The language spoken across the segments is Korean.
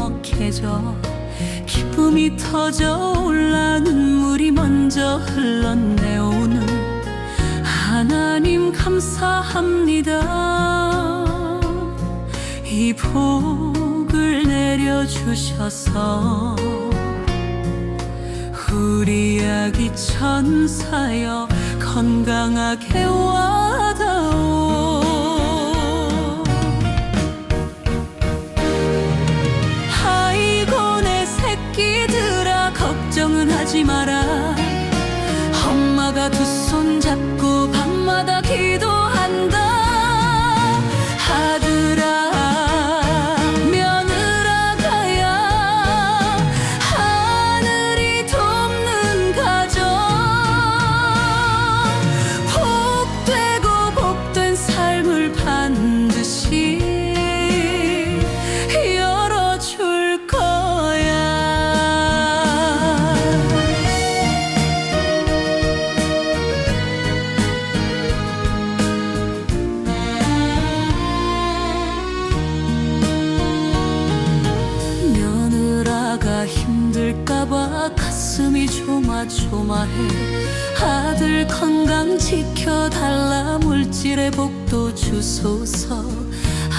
행복해져 기쁨이 터져 올라 눈물이 먼저 흘렀네 오늘. 하나님 감사합니다. 이 복을 내려주셔서 우리 아기 천사여 건강하게 와 조마조마해. 아들 건강 지켜달라. 물질의 복도 주소서.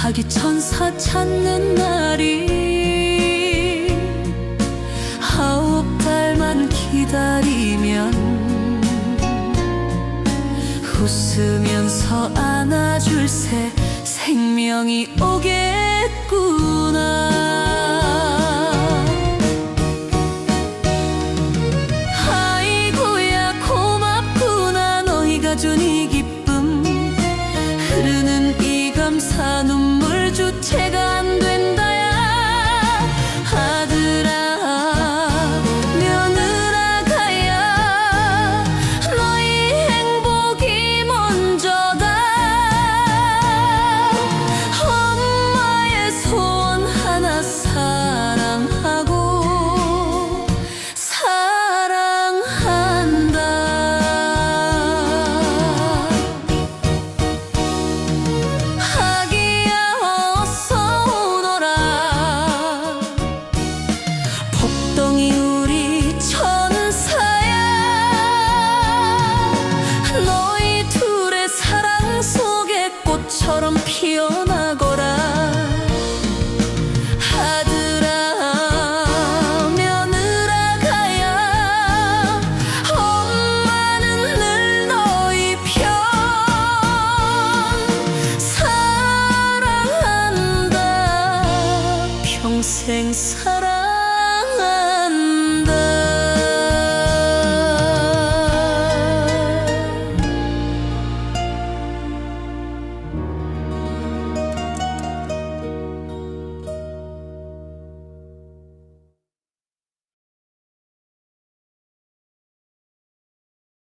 아기 천사 찾는 날이 아홉 달만 기다리면 웃으면서 안아줄 새 생명이 오겠구나 이 기쁨. 흐르는 이 감사 사랑